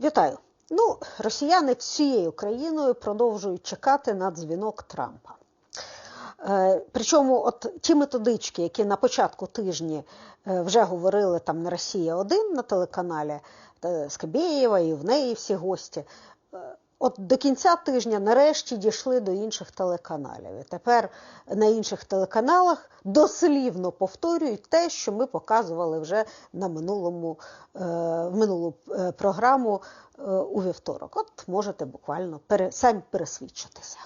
Вітаю. Ну, росіяни всією країною продовжують чекати на дзвінок Трампа. Е, Причому, от ті методички, які на початку тижні е, вже говорили там на Росія 1 на телеканалі е, Скабєєва, і в неї всі гості. От до кінця тижня нарешті дійшли до інших телеканалів. І тепер на інших телеканалах дослівно повторюють те, що ми показували вже на минулому, е, в минулу е, програму е, у вівторок. От можете буквально пере, самі пересвідчитися.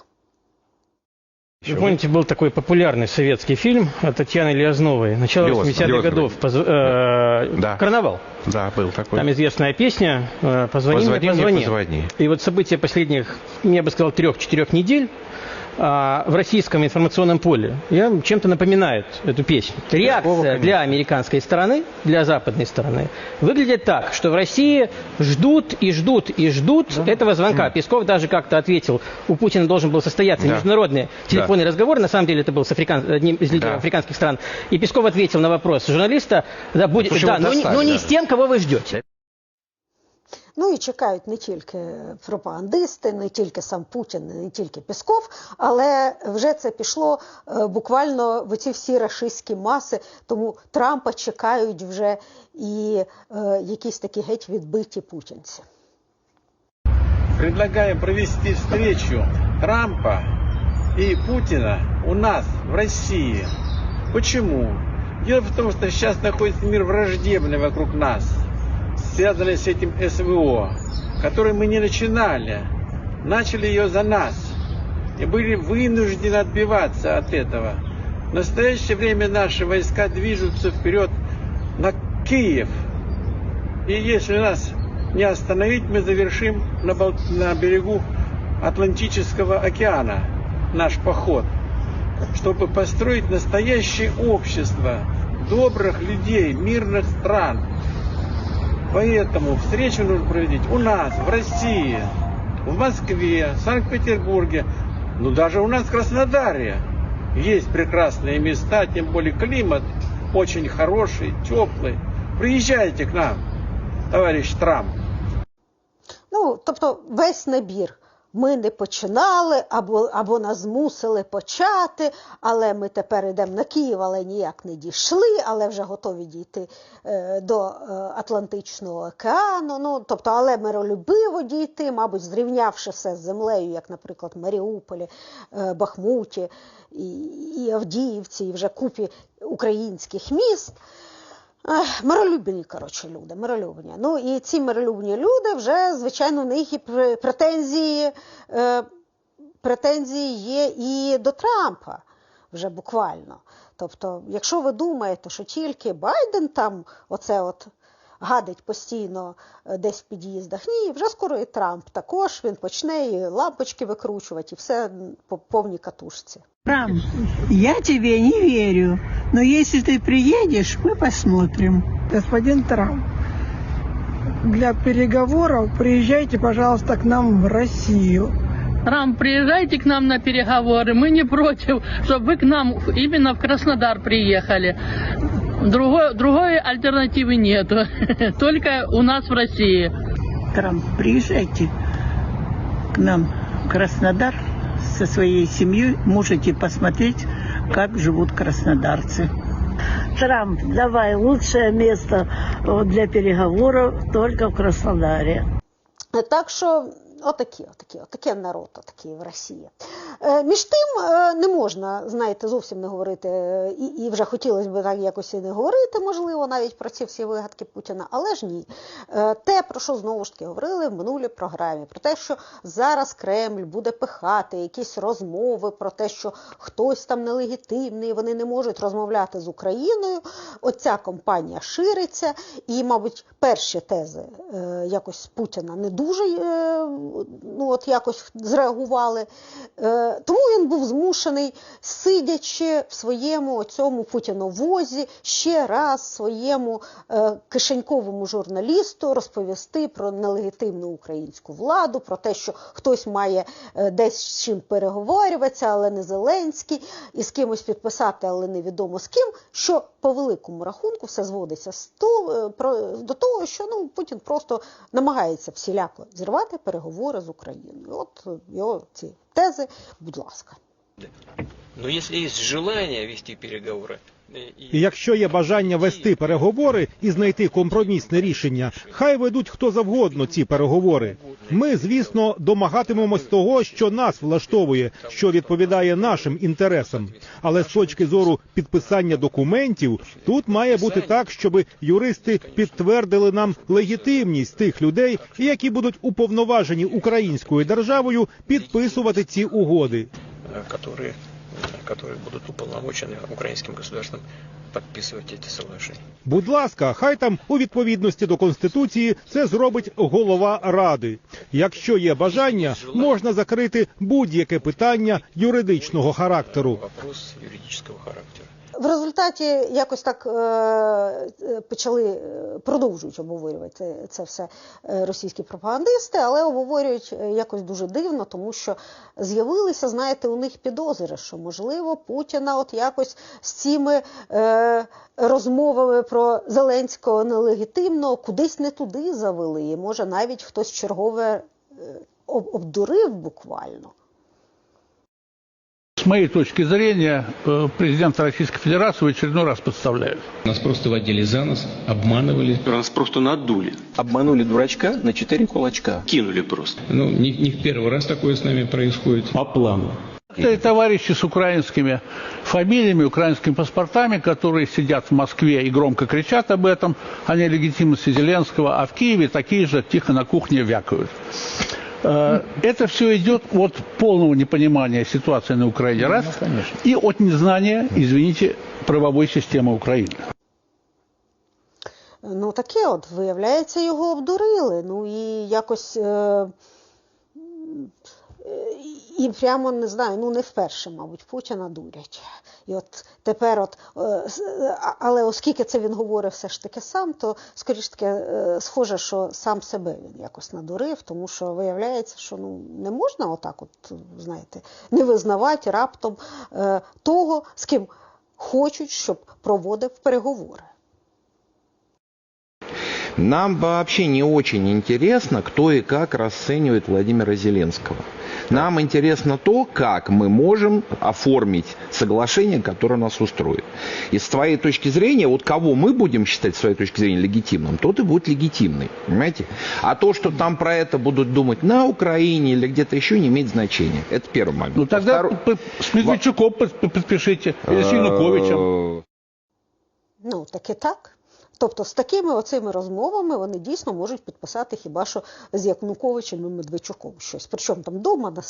Вы помните, был такой популярный советский фильм Татьяны Лиозновой, начало Лиоз- 80-х Лиозновой. годов, поз- э, Да. «Карнавал». Да, был такой. Там известная песня э, «Позвони, Позвони мне, мне, позвони». позвони. И вот события последних, я бы сказал, трех-четырех недель в российском информационном поле я, чем-то напоминает эту песню. Реакция для американской стороны, для западной стороны, выглядит так, что в России ждут и ждут и ждут этого звонка. Песков даже как-то ответил, у Путина должен был состояться Да. международный телефонный разговор, на самом деле это был с африкан- одним из лидеров Да. африканских стран. И Песков ответил на вопрос журналиста, да, будет, Слушай, да, но, не, достали, но не да. с тем, кого вы ждете. Ну і чекають не тільки пропагандисти, не тільки сам Путін, не тільки Пісков, але вже це пішло е, буквально в ці всі рашистські маси. Тому Трампа чекають вже і е, якісь такі геть відбиті путінці. предлагаем провести встречу Трампа и Путина у нас, в России. Почему? Дело в том, что сейчас находится мир враждебный вокруг нас, связанный с этим СВО, который мы не начинали. Начали ее за нас и были вынуждены отбиваться от этого. В настоящее время наши войска движутся вперед на Киев. И если нас не остановить, мы завершим на, Бал- на берегу Атлантического океана наш поход, чтобы построить настоящее общество добрых людей, мирных стран. Поэтому встречу нужно проводить у нас, в России, в Москве, в Санкт-Петербурге, ну даже у нас в Краснодаре есть прекрасные места, тем более климат очень хороший, теплый. Приезжайте к нам, товарищ Трамп. Ну, тобто весь набір. Ми не починали або, або нас змусили почати, але ми тепер йдемо на Київ, але ніяк не дійшли, але вже готові дійти е, до е, Атлантичного океану. Ну, тобто, але миролюбиво дійти, мабуть, зрівнявши все з землею, як, наприклад, Маріуполі, е, Бахмуті і, і Авдіївці, і вже купі українських міст. Миролюбні, коротше, люди, миролюбні. Ну і ці миролюбні люди вже, звичайно, в них і претензії, е, претензії є і до Трампа вже буквально. Тобто, якщо ви думаєте, що тільки Байден там оце от гадить постійно е, десь в під'їздах, ні, вже скоро і Трамп також він почне і лампочки викручувати, і все по повній катушці. Трамп, я тебе не верю, но если ты приедешь, мы посмотрим. Господин Трамп, для переговоров приезжайте, пожалуйста, к нам в Россию. Трамп, приезжайте к нам на переговоры. Мы не против, чтобы вы к нам именно в Краснодар приехали. Другой, другой альтернативы нету. Только у нас в России. Трамп, приезжайте к нам в Краснодар со своей семьей. Можете посмотреть, как живут краснодарцы. Трамп, давай, лучшее место э, для переговоров только в Краснодаре. Так що отакі, отакі, отаке народ, отакий в Росії. Е, між тим е, не можна, знаєте, зовсім не говорити, е, і, і вже хотілося б так якось і не говорити, можливо, навіть про ці всі вигадки Путіна, але ж ні. Те, про що знову ж таки говорили в минулій програмі, про те, що зараз Кремль буде пихати якісь розмови про те, що хтось там нелегітимний, вони не можуть розмовляти з Україною. Оця компанія шириться, і, мабуть, перші тези якось Путіна не дуже ну, от якось зреагували. Тому він був змушений, сидячи в своєму цьому путіновозі, ще раз своєму е, кишеньковому журналісту розповісти про нелегітимну українську владу, про те, що хтось має е, десь з чим переговорюватися, але не Зеленський, і з кимось підписати, але невідомо з ким. Що по великому рахунку все зводиться з то, е, до того, що ну Путін просто намагається всіляко зірвати переговори з Україною. От його ці тези, будь ласка. Но если есть желание вести переговоры, э, І якщо є бажання вести переговори і знайти компромісне рішення, хай ведуть хто завгодно ці переговори. Ми, звісно, домагатимемось того, що нас влаштовує, що відповідає нашим інтересам. Але з точки зору підписання документів, тут має бути так, щоб юристи підтвердили нам легітимність тих людей, які будуть уповноважені українською державою підписувати ці угоди. э, которые, э, которые будут уполномочены украинским государством подписывать эти соглашения. Будь ласка, хай там у відповідності до конституції це зробить голова ради. Якщо є бажання, можна закрити будь-яке питання юридичного характеру. Вопрос юридического характера. В результаті якось так е, е, почали е, продовжують обговорювати це все російські пропагандисти, але обговорюють якось дуже дивно, тому що з'явилися, знаєте, у них підозри, що можливо Путіна от якось з цими розмовами про Зеленського нелегітимного кудись не туди завели. І може навіть хтось чергове обдурив буквально. С моей точки зрения, э, президента Российской Федерации в очередной раз подставляют. Нас просто водили за нос, обманывали. Нас просто надули. Обманули дурачка на четыре кулачка. Кинули просто. Ну, не, не в первый раз такое с нами происходит. По плану. Это и товарищи с украинскими фамилиями, украинскими паспортами, которые сидят в Москве и громко кричат об этом, о нелегитимности Зеленского, а в Киеве такие же тихо на кухне вякают. Э, Это все идет от полного непонимания ситуации на Украине, раз, и от незнания, извините, правовой системы Украины. Ну, таке от, виявляється, його обдурили. Ну і якось. Е, е, і прямо не знаю, ну не вперше, мабуть, Путіна дурять. І от тепер, от, е, е, але оскільки це він говорив все ж таки сам, то скоріш таки е, схоже, що сам себе він якось надурив, тому що виявляється, що ну не можна отак, от знаєте, не визнавати раптом того, з ким хочуть, щоб проводив переговори. Нам вообще не очень интересно, кто и как расценивает Владимира Зеленского. Нам интересно то, как мы можем оформить соглашение, которое нас устроит. И с твоей точки зрения, вот кого мы будем считать с своей точки зрения легитимным, тот и будет легитимный. Понимаете? А то, что там про это будут думать на Украине или где-то еще, не имеет значения. Это первый момент. Ну тогда Второй- п- с Медведчуком под- подпишите, или с Януковичем. Э, Ну, таки так. Тобто з такими оцими розмовами вони дійсно можуть підписати хіба що з Януковичем і Медведчуком щось. Причому там вдома на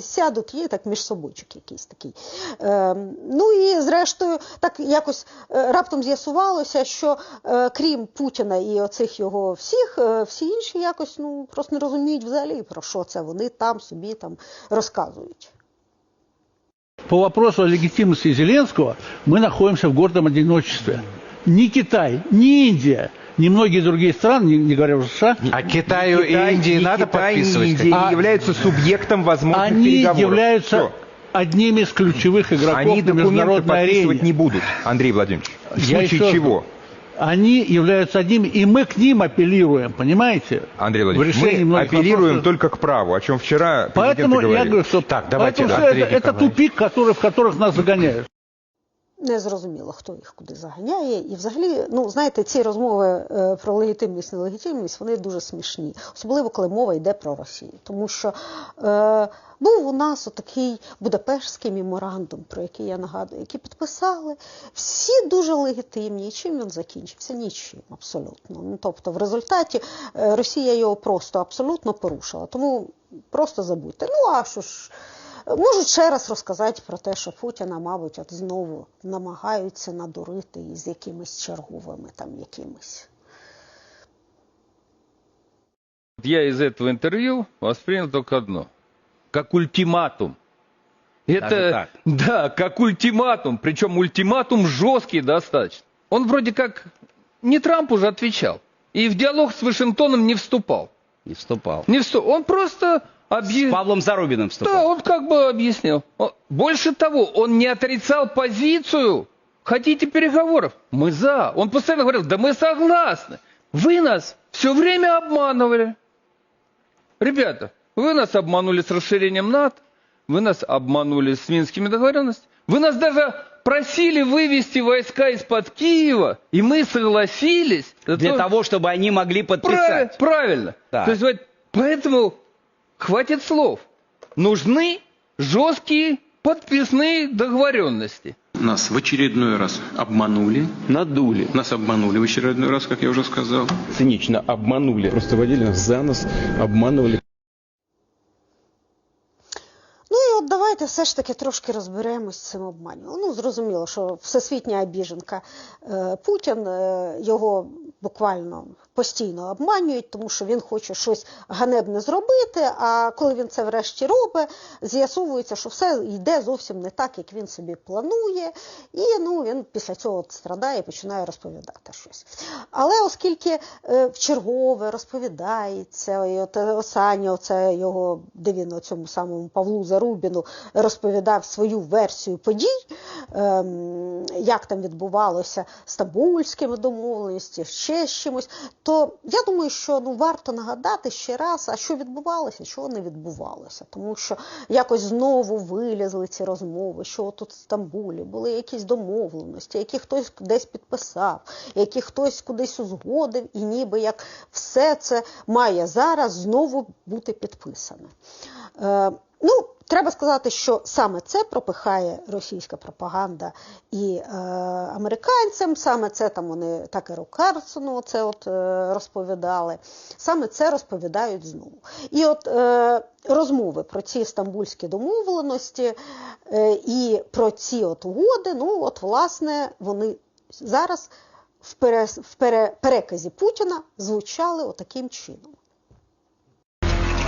сядуть, є так між собойчик якийсь такий. Е, ну і зрештою, так якось е, раптом з'ясувалося, що е, крім Путіна і оцих його всіх, е, всі інші якось ну, просто не розуміють взагалі, про що це вони там собі там розказують. По вопросу о легитимности Зеленского мы находимся в гордом одиночестве. Ни Китай, ни Индия, ни многие другие страны, не, не говоря уже США, А Китаю и Индии надо подписывать? Индия А- являются субъектом возможных они переговоров. являются Всё. одними из ключевых игроков Они на международной подписывать арене. не будут, Андрей Владимирович. В Я случае еще чего? Они являются одними, и мы к ним апеллируем, понимаете? Андрей В Владимирович, решении мы апеллируем вопросов. только к праву, о чем вчера президент Поэтому я говорю, что так, давайте, поэтому Андрей это, это тупик, который, в которых нас загоняют. Не зрозуміло, хто їх куди заганяє. І взагалі, ну знаєте, ці розмови е, про легітимність, і нелегітимність, вони дуже смішні, особливо коли мова йде про Росію. Тому що е, був у нас отакий Будапештський меморандум, про який я нагадую, який підписали. Всі дуже легітимні. І чим він закінчився? Нічим абсолютно. Ну, тобто, в результаті е, Росія його просто абсолютно порушила. Тому просто забудьте. Ну а що ж. Можуть ще раз розказати про те, що Путіна, мабуть, от знову намагаються надурити із якимись черговими там якимись. Я из этого интервью воспринял только одно. Как ультиматум Это, да, как ультиматум, причем ультиматум жесткий достаточно. Он вроде как не Трамп уже отвечал. И в диалог с Вашингтоном не вступал. Не вступал. Не вступал. Он просто объяснил. С Павлом Зарубиным вступал. Да, он как бы объяснил. Больше того, он не отрицал позицию. Хотите переговоров? Мы за. Он постоянно говорил, да мы согласны. Вы нас все время обманывали. Ребята, вы нас обманули с расширением НАТО, вы нас обманули с минскими договоренностями, вы нас даже просили вывести войска из-под Киева, и мы согласились. Для Это- того, чтобы они могли подписать. правильно. Так. То есть, вот, поэтому хватит слов. Нужны жесткие подписные договоренности. Нас в очередной раз обманули, надули. Нас обманули в очередной раз, как я уже сказал. Цинично обманули. Просто водили нас за нос, обманывали. Давайте все ж таки трошки розберемось з цим обманюванням. Ну, зрозуміло, що всесвітня обіженка е, Путін, е, його буквально постійно обманюють, тому що він хоче щось ганебне зробити, а коли він це врешті робить, з'ясовується, що все йде зовсім не так, як він собі планує, і ну, він після цього страдає і починає розповідати щось. Але оскільки е, в чергове розповідається, і от е, останнє оце його, де він цьому самому Павлу Зарубіну розповідав свою версію подій, ем, як там відбувалося стамбульськими домовленості, ще з чимось, то я думаю, що ну, варто нагадати ще раз, а що відбувалося, чого не відбувалося. Тому що якось знову вилізли ці розмови, що тут в Стамбулі були якісь домовленості, які хтось десь підписав, які хтось кудись узгодив, і ніби як все це має зараз знову бути підписане. Ну, Треба сказати, що саме це пропихає російська пропаганда і е, американцям, саме це там вони Такеру Карсону це от, е, розповідали, саме це розповідають знову. І от е, розмови про ці стамбульські домовленості е, і про ці от угоди, ну от власне вони зараз в, пере, в пере, переказі Путіна звучали отаким чином.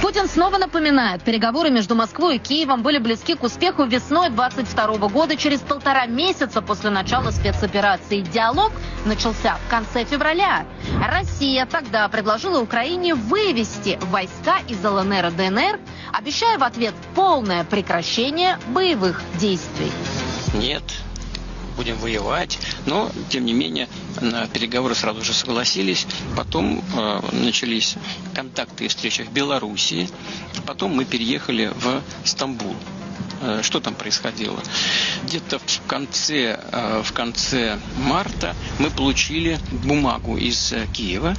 Путин снова напоминает, переговоры между Москвой и Киевом были близки к успеху весной 22 года, через полтора месяца после начала спецоперации. Диалог начался в конце февраля. Россия тогда предложила Украине вывести войска из ЛНР и ДНР, обещая в ответ полное прекращение боевых действий. Нет, будем воевать. Но, тем не менее, на переговоры сразу же согласились. Потом э, начались контакты и встречи в Белоруссии. Потом мы переехали в Стамбул. Э, Что там происходило? Где-то в конце, э, в конце марта мы получили бумагу из э, Киева,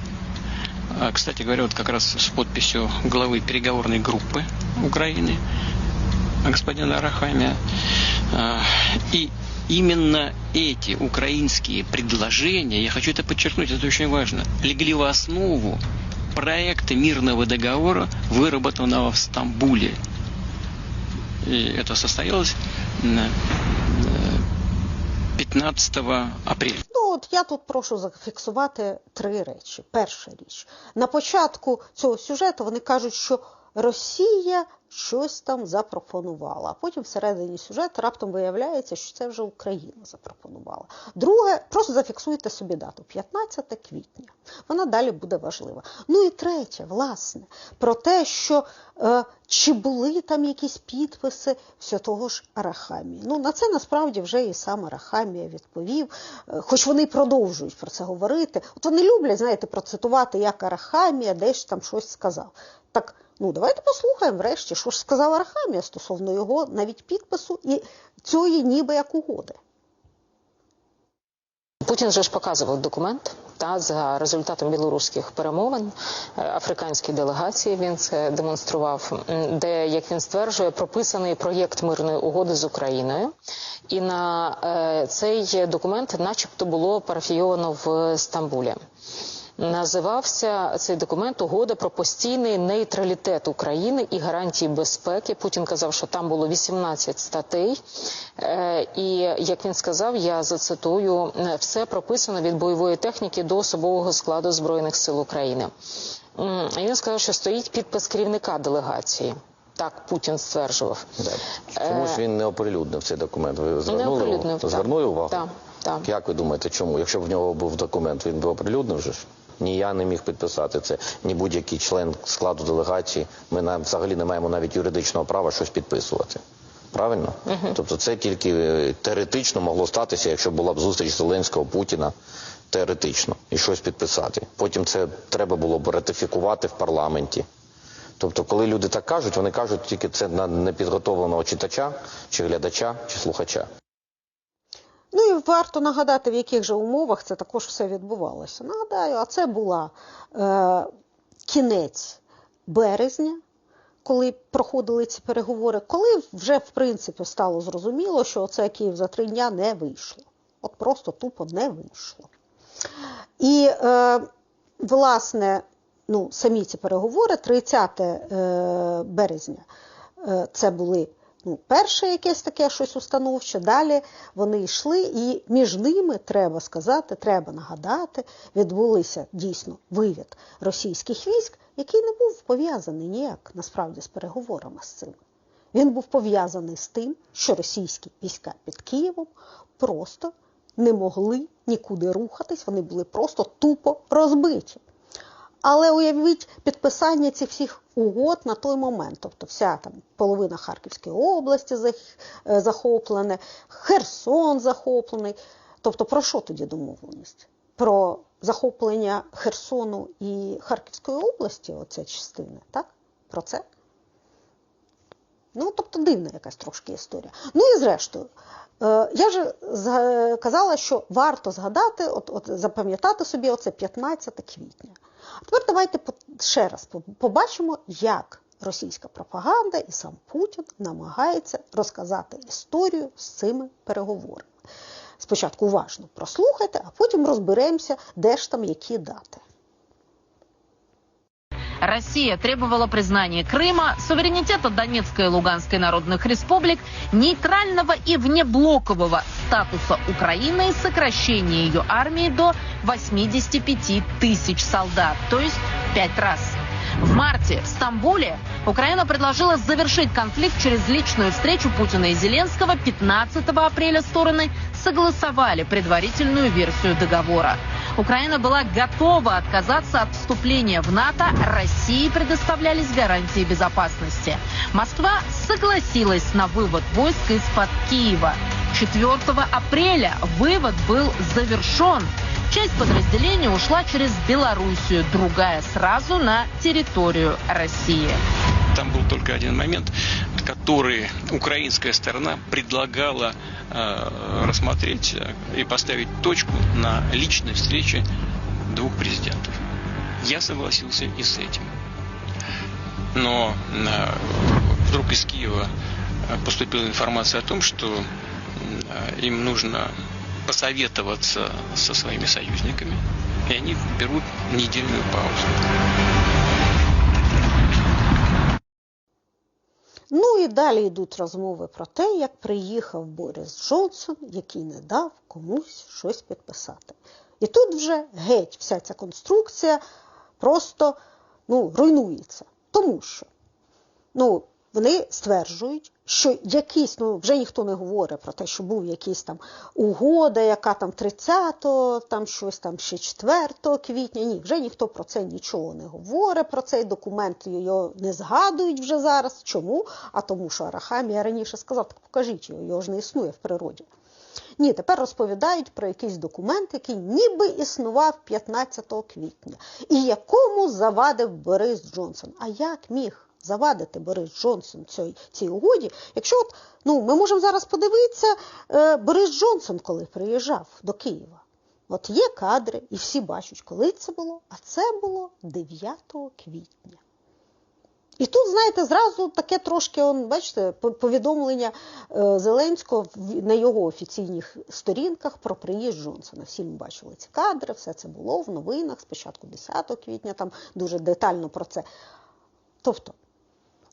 а, Кстати говоря, вот как раз с подписью главы переговорной группы Украины, господина Арахамия. И именно эти украинские предложения, я хочу это подчеркнуть, это очень важно, легли в основу проекта мирного договора, выработанного в Стамбуле. И это состоялось м, э, 15 апреля. Ну, от я тут прошу зафіксувати три речі. Перша річ. На початку цього сюжету вони кажуть, що Росія щось там запропонувала, а потім всередині сюжету раптом виявляється, що це вже Україна запропонувала. Друге, просто зафіксуйте собі дату 15 квітня. Вона далі буде важлива. Ну і третє, власне, про те, що е, чи були там якісь підписи все того ж Арахамії. Ну, на це насправді вже і сам Арахамія відповів, е, хоч вони продовжують про це говорити. От вони люблять, знаєте, процитувати, як Арахамія десь там щось сказав. Так, ну давайте послухаємо врешті, що ж сказав Арахамія стосовно його навіть підпису і цієї ніби як угоди. Путін же ж показував документ та за результатом білоруських перемовин е, африканській делегації він це демонстрував, де, як він стверджує, прописаний проєкт мирної угоди з Україною. І на е, цей документ, начебто, було парафійовано в Стамбулі. Називався цей документ Угода про постійний нейтралітет України і гарантії безпеки. Путін казав, що там було 18 статей. Е, І як він сказав, я зацитую: «Е, все прописано від бойової техніки до особового складу збройних сил України. І він сказав, що стоїть підпис керівника делегації. Так Путін стверджував. Чомусь Е, він не оприлюднив цей документ. Ви звернули, оприлюднив, так. звернули увагу? Так, так. Як ви думаєте, чому? Якщо б в нього був документ, він би оприлюднив же ж? Ні я не міг підписати це, ні будь-який член складу делегації. Ми нам взагалі не маємо навіть юридичного права щось підписувати. Правильно? Тобто це тільки е, теоретично могло статися, якщо була б зустріч Зеленського Путіна теоретично і щось підписати. Потім це треба було б ратифікувати в парламенті. Тобто, коли люди так кажуть, вони кажуть тільки це на непідготовленого читача, чи глядача, чи слухача. Варто нагадати, в яких же умовах це також все відбувалося. Нагадаю, а це була е, кінець березня, коли проходили ці переговори, коли вже в принципі стало зрозуміло, що це Київ за три дня не вийшло. От просто тупо не вийшло. І, е, власне, ну, самі ці переговори 30 е, березня е, це були перше якесь таке щось установче. Далі вони йшли, і між ними, треба сказати, треба нагадати, відбулися дійсно вивід російських військ, який не був пов'язаний ніяк насправді з переговорами з цим. Він був пов'язаний з тим, що російські війська під Києвом просто не могли нікуди рухатись, вони були просто тупо розбиті. Але уявіть підписання цих всіх угод на той момент, тобто вся там половина Харківської області е, захоплене, Херсон захоплений. Тобто про що тоді домовленість? Про захоплення Херсону і Харківської області, оця частина, так? Про це? Ну, тобто дивна якась трошки історія. Ну і зрештою, я вже казала, що варто згадати, от, от запам'ятати собі оце 15 квітня. А тепер давайте ще раз побачимо, як російська пропаганда і сам Путін намагається розказати історію з цими переговорами. Спочатку уважно прослухайте, а потім розберемося, де ж там які дати. Россия требовала признания Крыма, суверенитета Донецкой и Луганской народных республик, нейтрального и внеблокового статуса Украины и сокращения ее армии до 85 тысяч солдат, то есть пять раз. В марте в Стамбуле Украина предложила завершить конфликт через личную встречу Путина и Зеленского. 15 апреля стороны согласовали предварительную версию договора. Украина была готова отказаться от вступления в НАТО, России предоставлялись гарантии безопасности. Москва согласилась на вывод войск из-под Киева. 4 апреля вывод был завершен. Часть подразделений ушла через Белоруссию, другая сразу на территорию России. Там был только один момент, который украинская сторона предлагала э, рассмотреть э, и поставить точку на личной встрече двух президентов. Я согласился и с этим. Но э, вдруг из Киева э, поступила информация о том, что э, им нужно посоветоваться со своими союзниками, и они берут недельную паузу. Ну і далі йдуть розмови про те, як приїхав Борис Джонсон, який не дав комусь щось підписати. І тут вже геть вся ця конструкція просто ну, руйнується. Тому що ну, вони стверджують, що якийсь, ну вже ніхто не говорить про те, що був якийсь там угода, яка там 30-го, там щось там ще 4 квітня. Ні, вже ніхто про це нічого не говорить, про цей документ його не згадують вже зараз. Чому? А тому, що Арахамія раніше сказав, так покажіть його, його ж не існує в природі. Ні, тепер розповідають про якийсь документ, який ніби існував 15 квітня, і якому завадив Борис Джонсон. А як міг завадити Борис Джонсон цій, цій угоді? Якщо от, ну, ми можемо зараз подивитися, е, Борис Джонсон, коли приїжджав до Києва. От є кадри, і всі бачать, коли це було, а це було 9 квітня. І тут, знаєте, зразу таке трошки, он, бачите, повідомлення е, Зеленського на його офіційних сторінках про приїзд Джонсона. Всі ми бачили ці кадри, все це було в новинах, спочатку 10 квітня, там дуже детально про це. Тобто,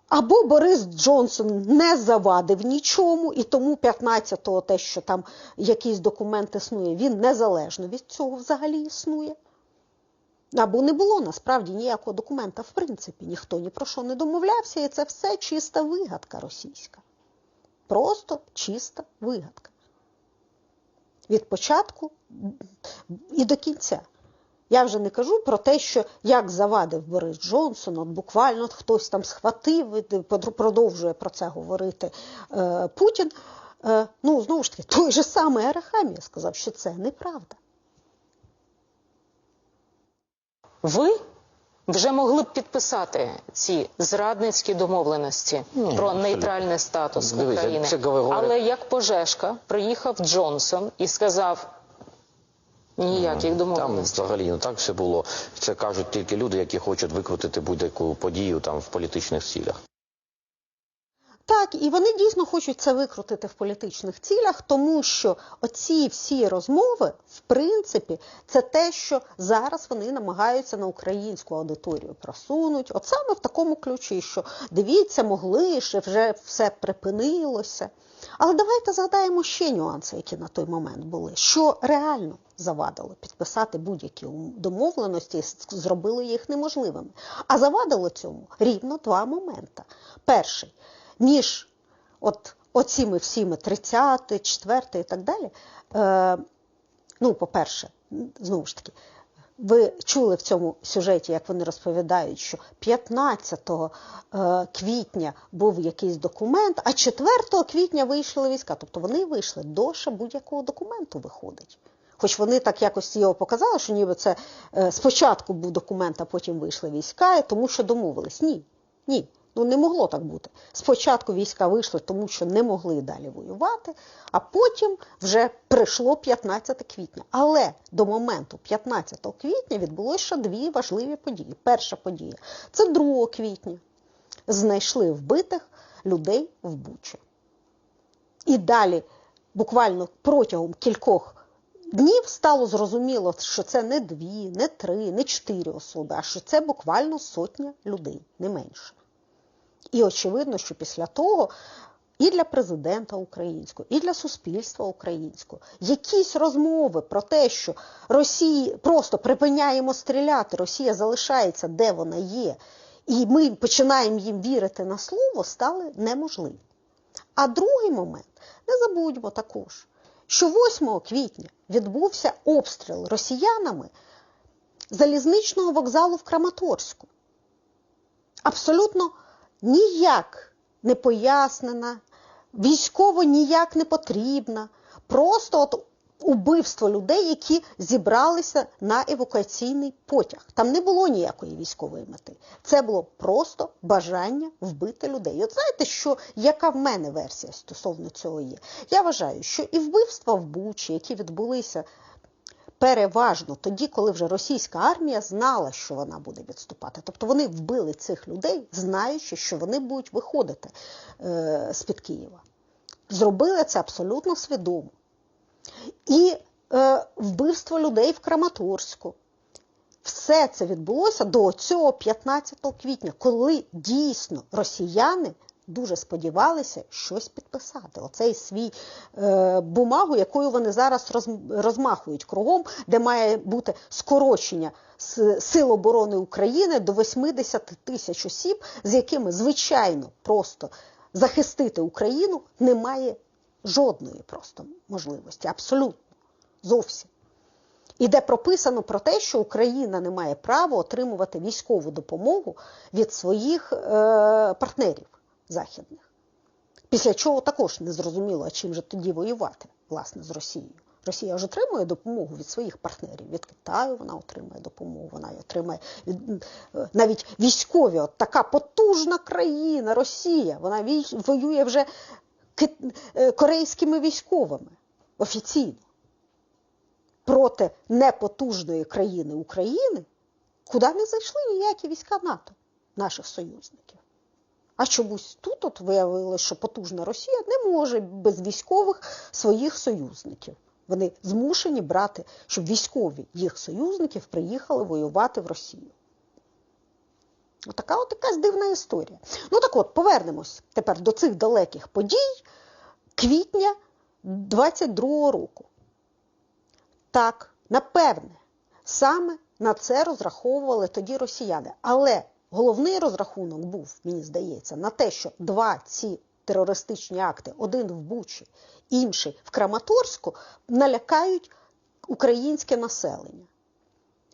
або Борис Джонсон не завадив нічому, і тому 15-го те, що там якийсь документ існує, він незалежно від цього взагалі існує. Або не було насправді ніякого документа, в принципі, ніхто ні про що не домовлявся, і це все чиста вигадка російська. Просто чиста вигадка. Від початку і до кінця. Я вже не кажу про те, що як завадив Борис Джонсон, от буквально хтось там схватив, і продовжує про це говорити е, Путін. Е, ну, знову ж таки, той же самий Арахамія сказав, що це неправда. Ви вже могли б підписати ці зрадницькі домовленості Ні, про нейтральний статус Дивіться, України. Але як пожежка приїхав Джонсон і сказав ніяких Там домовленостей. взагалі не так все було. Це кажуть тільки люди, які хочуть викрутити будь-яку подію там в політичних цілях. Так, і вони дійсно хочуть це викрутити в політичних цілях, тому що оці всі розмови, в принципі, це те, що зараз вони намагаються на українську аудиторію просунуть, от саме в такому ключі, що дивіться, могли ж, вже все припинилося. Але давайте згадаємо ще нюанси, які на той момент були, що реально завадило підписати будь-які домовленості, зробило їх неможливими. А завадило цьому рівно два моменти. Перший між от оціми всіми 30, 4 і так далі. Е, ну, по-перше, знову ж таки, ви чули в цьому сюжеті, як вони розповідають, що 15 е, квітня був якийсь документ, а 4 квітня вийшли війська. Тобто вони вийшли до будь-якого документу виходить. Хоч вони так якось його показали, що ніби це е, спочатку був документ, а потім вийшли війська, тому що домовились. Ні, ні. Ну не могло так бути. Спочатку війська вийшли, тому що не могли далі воювати, а потім вже прийшло 15 квітня. Але до моменту 15 квітня відбулося ще дві важливі події. Перша подія це 2 квітня. Знайшли вбитих людей в Бучі. І далі, буквально протягом кількох днів стало зрозуміло, що це не дві, не три, не чотири особи, а що це буквально сотня людей, не менше. І очевидно, що після того і для президента українського, і для суспільства українського якісь розмови про те, що Росії просто припиняємо стріляти, Росія залишається де вона є, і ми починаємо їм вірити на слово, стали неможливі. А другий момент, не забудьмо також, що 8 квітня відбувся обстріл росіянами залізничного вокзалу в Краматорську. Абсолютно ніяк не пояснена, військово ніяк не потрібна. Просто от убивство людей, які зібралися на евакуаційний потяг. Там не було ніякої військової мети. Це було просто бажання вбити людей. І от знаєте, що яка в мене версія стосовно цього є? Я вважаю, що і вбивства в Бучі, які відбулися переважно тоді, коли вже російська армія знала, що вона буде відступати. Тобто вони вбили цих людей, знаючи, що вони будуть виходити е, з-під Києва. Зробили це абсолютно свідомо. І е, вбивство людей в Краматорську. Все це відбулося до цього 15 квітня, коли дійсно росіяни дуже сподівалися щось підписати. Оцей свій е, бумагу, якою вони зараз роз, розмахують кругом, де має бути скорочення Сил оборони України до 80 тисяч осіб, з якими, звичайно, просто захистити Україну немає жодної просто можливості. Абсолютно. Зовсім. І де прописано про те, що Україна не має права отримувати військову допомогу від своїх е, партнерів західних. Після чого також не зрозуміло, чим же тоді воювати, власне, з Росією. Росія ж отримує допомогу від своїх партнерів. Від Китаю вона отримує допомогу, вона від, е, навіть військові, от така потужна країна, Росія, вона вій, воює вже е, корейськими військовими офіційно проти непотужної країни України, куди не зайшли ніякі війська НАТО, наших союзників. А чомусь тут от виявилося, що потужна Росія не може без військових своїх союзників. Вони змушені брати, щоб військові їх союзників приїхали воювати в Росію. Отака от якась дивна історія. Ну так от, повернемось тепер до цих далеких подій квітня 22-го року. Так, напевне, саме На це розраховували тоді росіяни. Але головний розрахунок був, мені здається, на те, що два ці терористичні акти, один в Бучі, інший в Краматорську, налякають українське населення.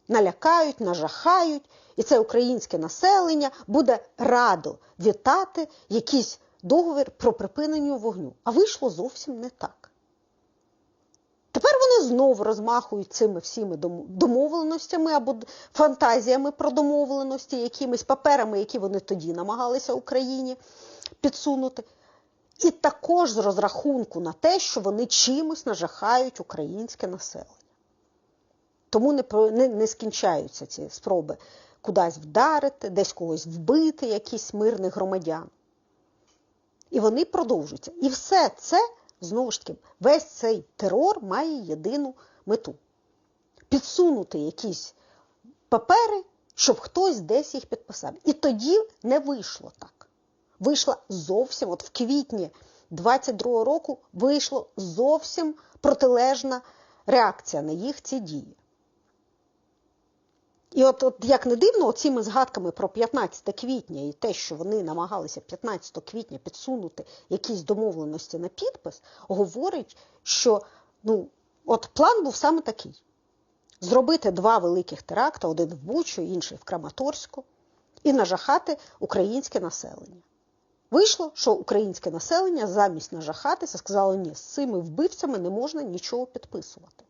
Налякають, нажахають, і це українське населення буде радо вітати якийсь договір про припинення вогню. А вийшло зовсім не так. Тепер вони знову розмахують цими всіми домовленостями або фантазіями про домовленості, якимись паперами, які вони тоді намагалися Україні підсунути. І також з розрахунку на те, що вони чимось нажахають українське населення. Тому не, не, не скінчаються ці спроби кудись вдарити, десь когось вбити, якісь мирних громадян. І вони продовжуються. І все це, знову ж таки, весь цей терор має єдину мету підсунути якісь папери, щоб хтось десь їх підписав. І тоді не вийшло так. Вийшла зовсім, от в квітні 22-го року вийшла зовсім протилежна реакція на їх ці дії. І от, от як не дивно, цими згадками про 15 квітня і те, що вони намагалися 15 квітня підсунути якісь домовленості на підпис, говорить, що ну, от план був саме такий: зробити два великих теракти, один в Бучу, інший в Краматорську, і нажахати українське населення. Вийшло, що українське населення замість нажахатися сказало, ні, з цими вбивцями не можна нічого підписувати.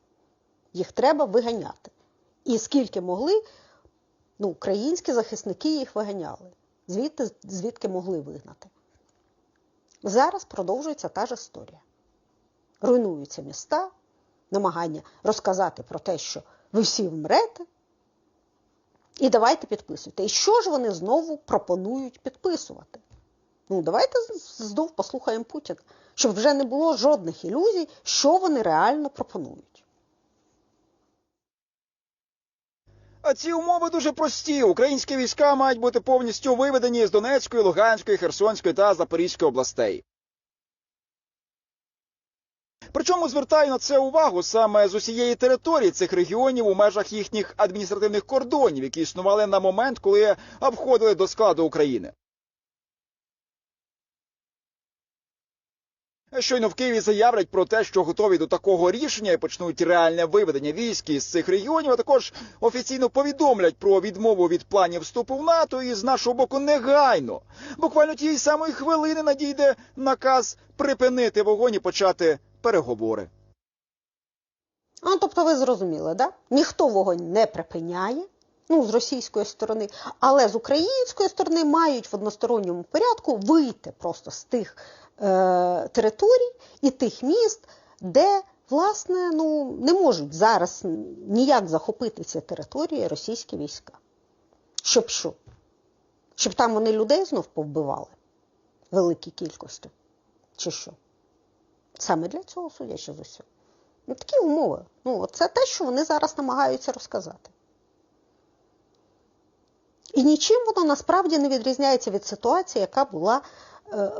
Їх треба виганяти. І скільки могли, ну, українські захисники їх виганяли, звідти, звідки могли вигнати. Зараз продовжується та ж історія. Руйнуються міста, намагання розказати про те, що ви всі вмрете, і давайте підписуйте. І що ж вони знову пропонують підписувати? Ну, давайте знов послухаємо Путіна, щоб вже не було жодних ілюзій, що вони реально пропонують. А ці умови дуже прості. Українські війська мають бути повністю виведені з Донецької, Луганської, Херсонської та Запорізької областей. Причому звертаю на це увагу саме з усієї території цих регіонів у межах їхніх адміністративних кордонів, які існували на момент, коли обходили до складу України. Щойно в Києві заявлять про те, що готові до такого рішення і почнуть реальне виведення військ із цих регіонів. А також офіційно повідомлять про відмову від планів вступу в НАТО і з нашого боку негайно. Буквально тієї самої хвилини надійде наказ припинити вогонь і почати переговори. Ну, тобто ви зрозуміли, да? Ніхто вогонь не припиняє, ну, з російської сторони, але з української сторони мають в односторонньому порядку вийти просто з тих е, територій і тих міст, де, власне, ну, не можуть зараз ніяк захопити ці території російські війська. Щоб що? Щоб там вони людей знов повбивали великій кількості. Чи що? Саме для цього, судячи з усього. Ну, такі умови. Ну, це те, що вони зараз намагаються розказати. І нічим воно насправді не відрізняється від ситуації, яка була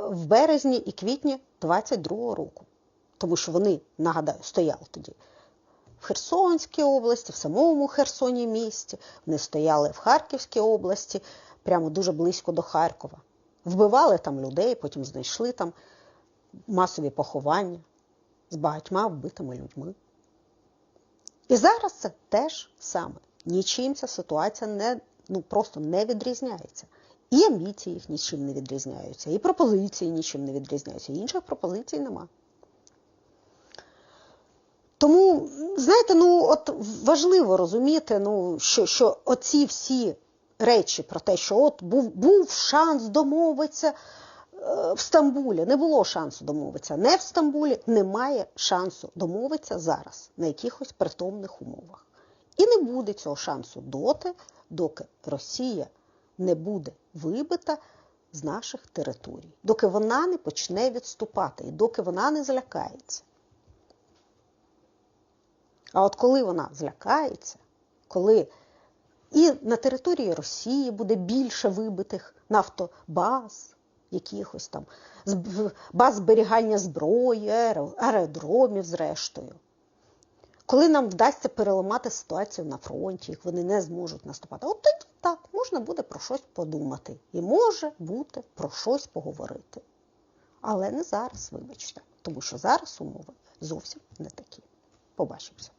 в березні і квітні 22-го року. Тому що вони, нагадаю, стояли тоді в Херсонській області, в самому Херсоні місті, вони стояли в Харківській області, прямо дуже близько до Харкова. Вбивали там людей, потім знайшли там масові поховання з багатьма вбитими людьми. І зараз це теж саме. Нічим ця ситуація не, ну, просто не відрізняється. І амбіції їх нічим не відрізняються, і пропозиції нічим не відрізняються. Інших пропозицій нема. Тому, знаєте, ну от важливо розуміти, ну, що, що оці всі речі про те, що от був, був шанс домовитися в Стамбулі не було шансу домовитися. Не в Стамбулі немає шансу домовитися зараз на якихось притомних умовах. І не буде цього шансу доти, доки Росія не буде вибита з наших територій, доки вона не почне відступати і доки вона не злякається. А от коли вона злякається, коли і на території Росії буде більше вибитих нафтобаз, якихось там баз зберігання зброї, аеродромів, зрештою. Коли нам вдасться переламати ситуацію на фронті, як вони не зможуть наступати. От тоді так, можна буде про щось подумати. І може бути про щось поговорити. Але не зараз, вибачте, тому що зараз умови зовсім не такі. Побачимося.